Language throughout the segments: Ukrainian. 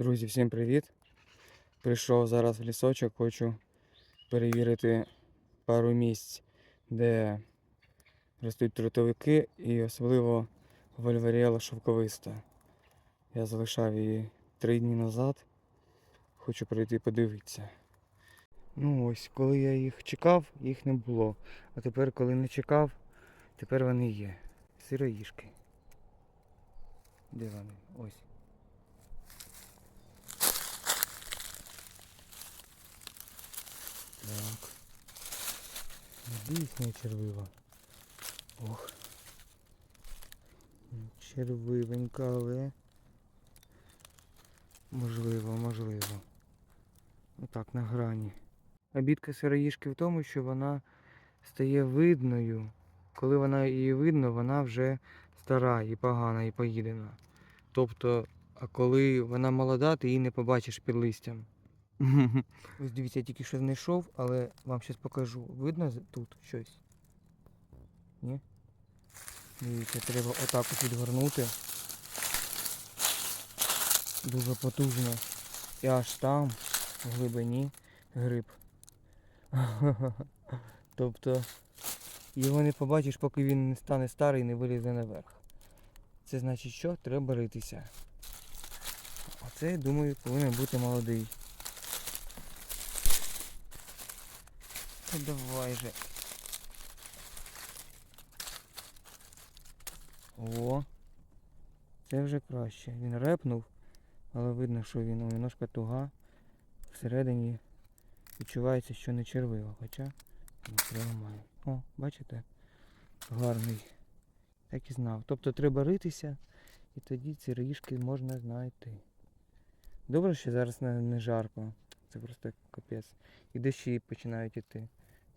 Друзі, всім привіт! Прийшов зараз в лісочок, хочу перевірити пару місць, де ростуть трутовики і особливо вольваріела шовковиста. Я залишав її три дні назад. Хочу прийти подивитися. Ну ось, коли я їх чекав, їх не було. А тепер, коли не чекав, тепер вони є. Сироїшки. Де вони? Ось. Так. Надіюсь, не червива. Ох. Червивенька, але. Можливо, можливо. Отак, на грані. Обідка сироїшки в тому, що вона стає видною. Коли вона її видно, вона вже стара і погана, і поїдена. Тобто, а коли вона молода, ти її не побачиш під листям. Ось дивіться, я тільки що знайшов, але вам зараз покажу. Видно тут щось? Ні? Дивіться, треба отак от відгорнути. Дуже потужно. І аж там, в глибині, гриб. тобто його не побачиш, поки він не стане старий і не вилізе наверх. Це значить що? Треба ритися. А це, думаю, повинен бути молодий. Та давай же. О. Це вже краще. Він репнув, але видно, що він немножко туга. Всередині відчувається, що не червива, хоча нічого має. О, бачите? Гарний. Так і знав. Тобто треба ритися, і тоді ці ріжки можна знайти. Добре, що зараз не жарко. Це просто капець. І дощі починають іти.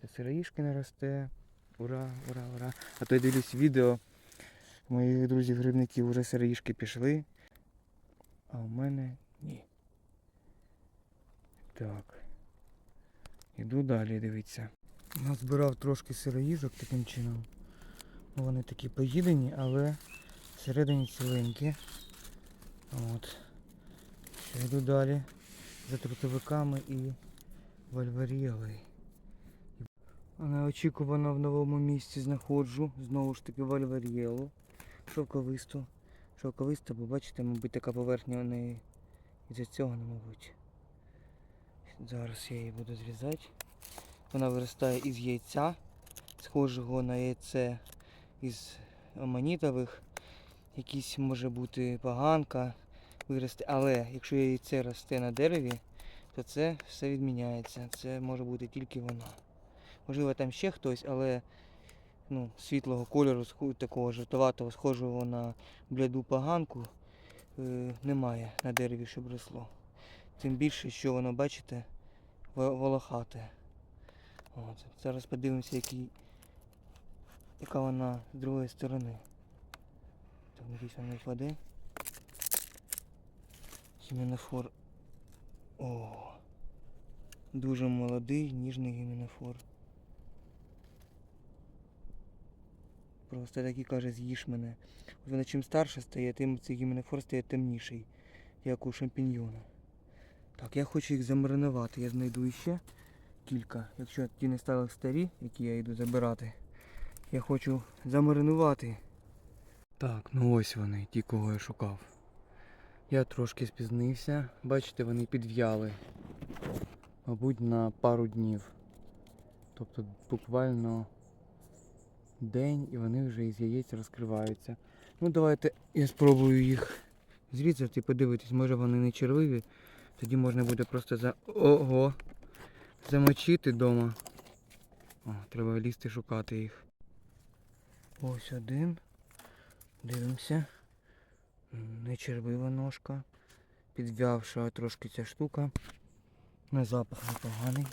Сироїшки не росте. Ура, ура, ура. А то я дивлюсь відео. Моїх друзів-грибників вже сироїшки пішли. А у мене ні. Так. Іду далі дивитися. Назбирав трошки сироїжок таким чином. Ну, Вони такі поїдені, але всередині ціленькі. От. Що йду далі за трутовиками і вольварієлою. Неочікувано в новому місці знаходжу знову ж таки вольварієлу. Шовковисту. Шовковиста, бо бачите, мабуть, така поверхня у неї із-за цього, ну, мабуть. Зараз я її буду зрізати. Вона виростає із яйця, схожого на яйце із аманітових. Якісь може бути поганка вирости. Але якщо яйце росте на дереві, то це все відміняється. Це може бути тільки вона. Можливо, там ще хтось, але ну, світлого кольору, такого жовтоватого, схожого на бляду поганку, е, немає на дереві, щоб росло. Тим більше, що воно, бачите, во- волохате. От. Зараз подивимося, який, яка вона з другої сторони. Так, надіюсь, вона впаде. Гіменофор. О! Дуже молодий, ніжний гіменофор. Просто так і каже, з'їж мене. От вона чим старше стає, тим цей гіменофор стає темніший, як у шампіньйона. Так, я хочу їх замаринувати. Я знайду іще кілька. Якщо ті не стали старі, які я йду забирати, я хочу замаринувати. Так, ну ось вони, ті, кого я шукав. Я трошки спізнився. Бачите, вони підв'яли. Мабуть, на пару днів. Тобто буквально день і вони вже із яєць розкриваються. Ну давайте я спробую їх зрізати і подивитись, може вони не червиві. Тоді можна буде просто за... Ого! Замочити вдома. О, треба лізти шукати їх. Ось один. Дивимося. М, Не червива ножка. Підв'явша трошки ця штука. На запах непоганий.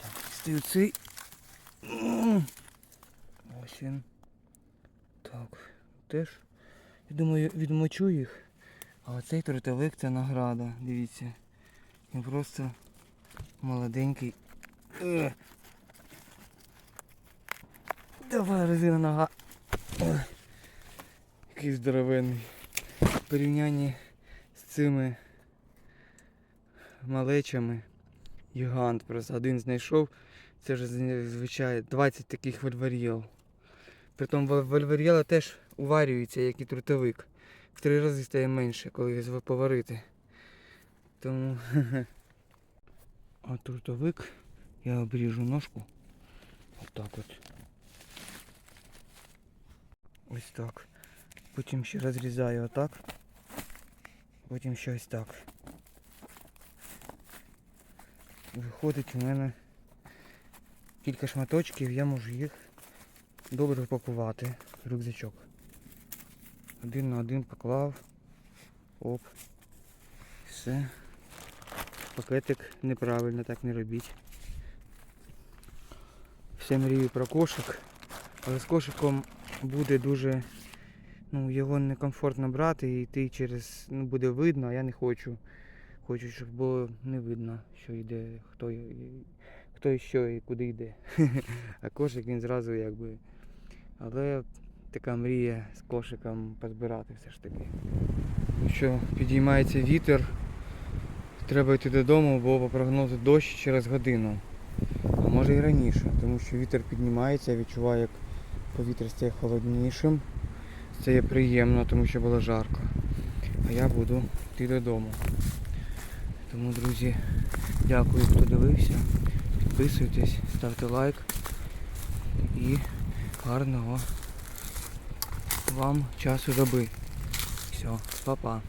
Так, стою цей. Він. Так, теж. Я думаю, відмочу їх. А оцей трутовик це награда. Дивіться. Він просто молоденький. Е. Давай резина нога. Ой. Який здоровенний. В порівнянні з цими малечами. Гігант просто один знайшов. Це ж звичайно 20 таких вольваріел. Притом вол- вольваріела теж уварюється, як і трутовик. В три рази стає менше, коли його поварити. Тому. А трутовик я обріжу ножку. Отак от. Ось так. Потім ще розрізаю отак. Потім ще ось так. Виходить у мене кілька шматочків, я можу їх добре упакувати в рюкзачок. Один на один поклав. Оп. Все. Пакетик неправильно так не робіть. Все мрію про кошик. Але з кошиком буде дуже. Ну, його некомфортно брати і йти через. Ну, буде видно, а я не хочу. Хочу, щоб було не видно, що йде, хто, хто і що і куди йде. А кошик він зразу якби. Але така мрія з кошиком позбирати все ж таки. Що, підіймається вітер. Треба йти додому, бо по прогнозу дощ через годину. А може і раніше, тому що вітер піднімається, я відчуваю, як повітря стає холоднішим. Це є приємно, тому що було жарко. А я буду йти додому. Тому, друзі, дякую, хто дивився. Підписуйтесь, ставте лайк і гарного вам часу доби. Все, па-па.